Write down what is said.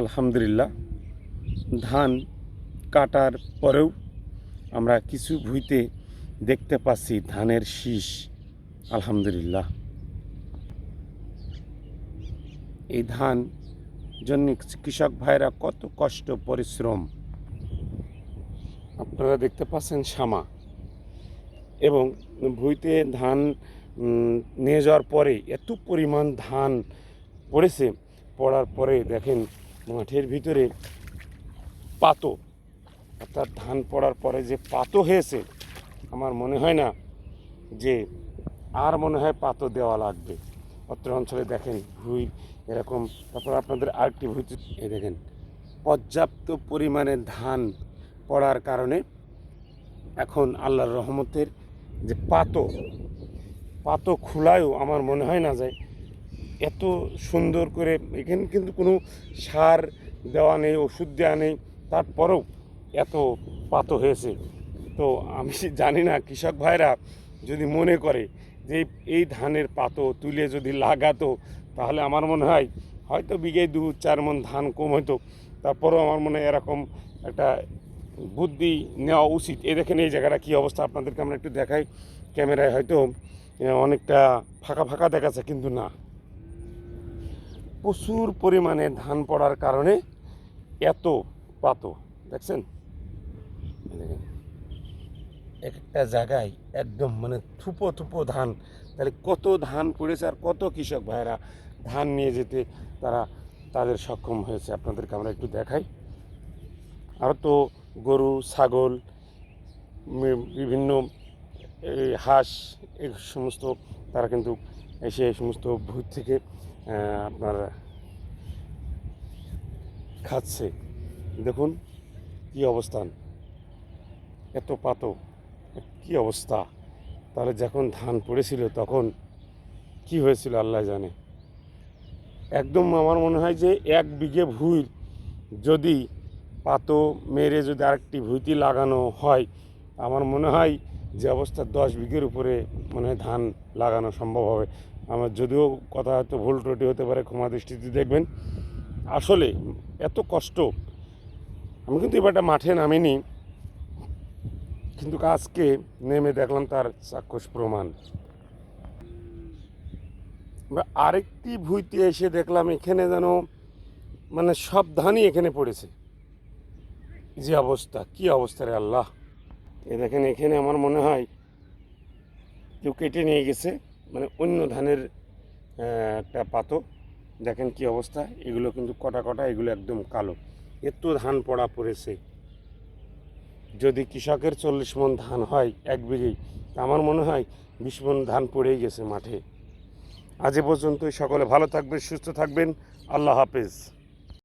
আলহামদুলিল্লাহ, ধান কাটার পরেও আমরা কিছু ভুঁইতে দেখতে পাচ্ছি ধানের শীষ, আলহামদুলিল্লাহ। এই ধান জন্য কৃষক ভাইরা কত কষ্ট, পরিশ্রম। আপনারা দেখতে পাচ্ছেন শামা এবং ভুঁইতে ধান নিয়ে যাওয়ার পরে এত পরিমাণ ধান পড়েছে, পড়ার পরে দেখেন মাঠের ভিতরে পাতো, অর্থাৎ ধান পড়ার পরে যে পাতো হয়েছে, আমার মনে হয় না যে আর মনে হয় পাতো দেওয়া লাগবে। অত্র অঞ্চলে দেখেন ভুঁই এরকম। তারপর আপনাদের আরেকটি ভুঁই এই দেখেন, পর্যাপ্ত পরিমাণে ধান পড়ার কারণে এখন আল্লাহর রহমতের যে পাতো পাতো খোলায়ও আমার মনে হয় না যায় এত সুন্দর করে এখানে কিন্তু কোনো সার দেওয়া নেই, ওষুধ দেওয়া নেই, তারপরেও এত পাতো হয়েছে। তো আমি জানি না, কৃষক ভাইরা যদি মনে করে যে এই ধানের পাতো তুলে যদি লাগাতো, তাহলে আমার মনে হয় হয়তো বিঘে দু, চার মন ধান কম হতো। তারপরেও আমার মনে এরকম একটা বুদ্ধি নেওয়া উচিত। এই দেখেন এই জায়গাটা কী অবস্থা, আপনাদেরকে আমরা একটু দেখাই। ক্যামেরায় হয়তো অনেকটা ফাঁকা ফাঁকা দেখাচ্ছে, কিন্তু না। প্রচুর পরিমাণে ধান পড়ার কারণে এত পাত, দেখছেন? এক একটা জায়গায় একদম মানে থুপো থুপো ধান, তাহলে কত ধান পড়েছে আর কত কৃষক ভাইরা ধান নিয়ে যেতে তারা তাদের সক্ষম হয়েছে? আপনাদেরকে আমরা একটু দেখাই। আর তো গরু, ছাগল বিভিন্ন হাঁস, এই সমস্ত তারা কিন্তু এসে এই সমস্ত ভূত থেকে আপনার খাচ্ছে। দেখুন কি অবস্থান। এত পাতো কি অবস্থা। তাহলে যখন ধান পড়েছিল তখন কি হয়েছিল আল্লাহ জানে। একদম আমার মনে হয় যে এক বিঘে ভুঁই যদি পাতো মেরে যদি আরেকটি ভুঁইতি লাগানো হয়, আমার মনে হয় যে অবস্থা দশ বিঘের উপরে মনে হয় ধান লাগানো সম্ভব হবে। আমার যদিও কথা হয়তো ভুল ত্রুটি হতে পারে, ক্ষমা দৃষ্টিতে দেখবেন। আসলে এত কষ্ট, আমি কিন্তু এবারটা মাঠে নামিনি, কিন্তু আজকে নেমে দেখলাম তার চাক্ষুষ প্রমাণ। আরেকটি ভুঁইতে এসে দেখলাম, এখানে যেন মানে সব ধানই এখানে পড়েছে। যে অবস্থা, কি অবস্থা রে আল্লাহ। এ দেখেন, এখানে আমার মনে হয় কেউ কেটে নিয়ে গেছে। মানে অন্য ধানের একটা পাতো। দেখেন কি অবস্থা, এগুলো কিন্তু কটা কটা, এগুলো একদম কালো। এত ধান পড়া পড়েছে। যদি কৃষকের চল্লিশ মন ধান হয় এক বিঘেই আমার মনে হয় বিশ মন ধান পড়েই গেছে মাঠে। আজ এ পর্যন্তই, সকলে ভালো থাকবেন, সুস্থ থাকবেন। আল্লাহ হাফেজ।